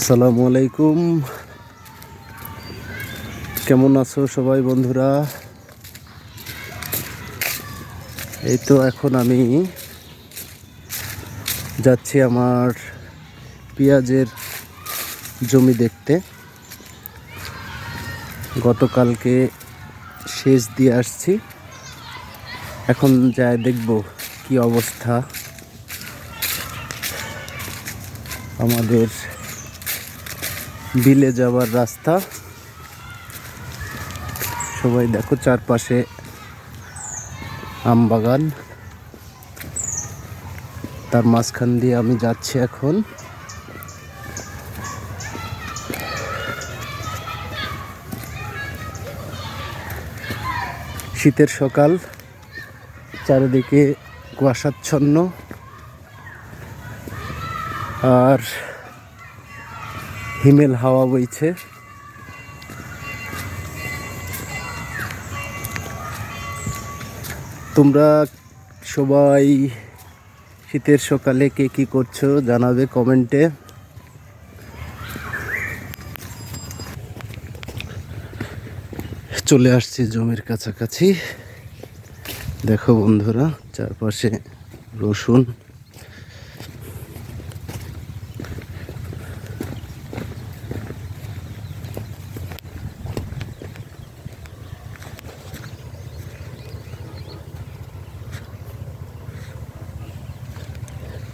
আসসালামু আলাইকুম। কেমন আছো সবাই বন্ধুরা? এই তো এখন আমি যাচ্ছি আমার পেঁয়াজের জমি দেখতে। গতকালকে সেচ দিয়ে আসছি। এখন যায় দেখব কি অবস্থা। আমাদের বিলে যাওয়ার রাস্তা। সবাই দেখো চারপাশে আম বাগান। তার মাঝখান দিয়ে আমি যাচ্ছি এখন। শীতের সকাল, চারিদিকে কুয়াশাচ্ছন্ন। আর হিমেল হাওয়া বইছে। তোমরা সবাই শীতের সকালে কে কি করছ জানাবে কমেন্টে। চলে আসছি জমির কাছাকাছি। দেখো বন্ধুরা, চারপাশে রসুন।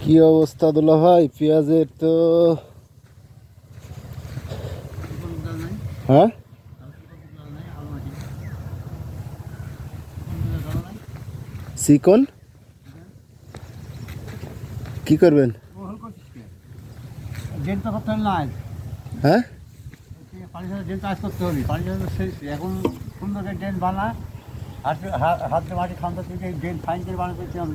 কি অবস্থা দুলা ভাই পেঁয়াজের তো হ্যাঁ সিকন কি করবেন হ্যাঁ পানি করতে হবে পানি এখন সুন্দর মাটি খামতা থেকে ড্রেন ফাইন করে বানা করতে হবে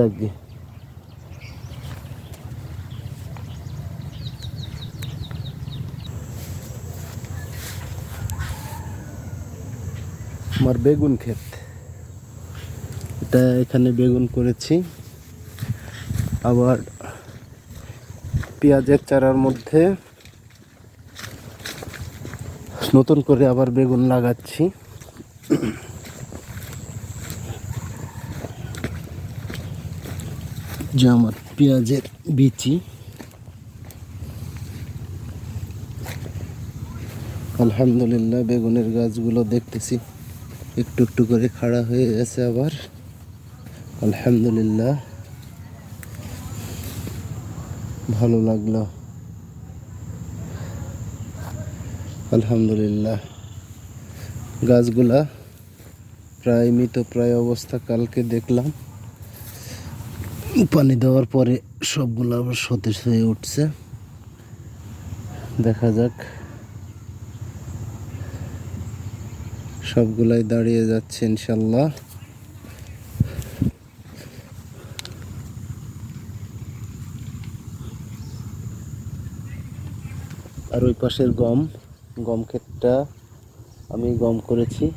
দেখবে। আমার বেগুন ক্ষেত। এটা এখানে বেগুন করেছি। আবার পেঁয়াজের চারার মধ্যে নতুন করে আবার বেগুন লাগাচ্ছি। যে আমার পেঁয়াজের বিচি। আলহামদুলিল্লাহ, বেগুনের গাছগুলো দেখতেছি। একটু একটু করে খাড়া হয়ে গেছে আবার। আলহামদুলিল্লাহ। ভালো লাগল। আলহামদুলিল্লাহ। গাছগুলা প্রায় মৃত প্রায় অবস্থা, কালকে দেখলাম। পানি দেওয়ার পরে সবগুলো আবার সতেজ হয়ে উঠছে। দেখা যাক। সবগুলাই দাঁড়িয়ে যাচ্ছে ইনশাল্লাহ। আর ওই পাশের গম গম ক্ষেতটা আমি গম করেছি।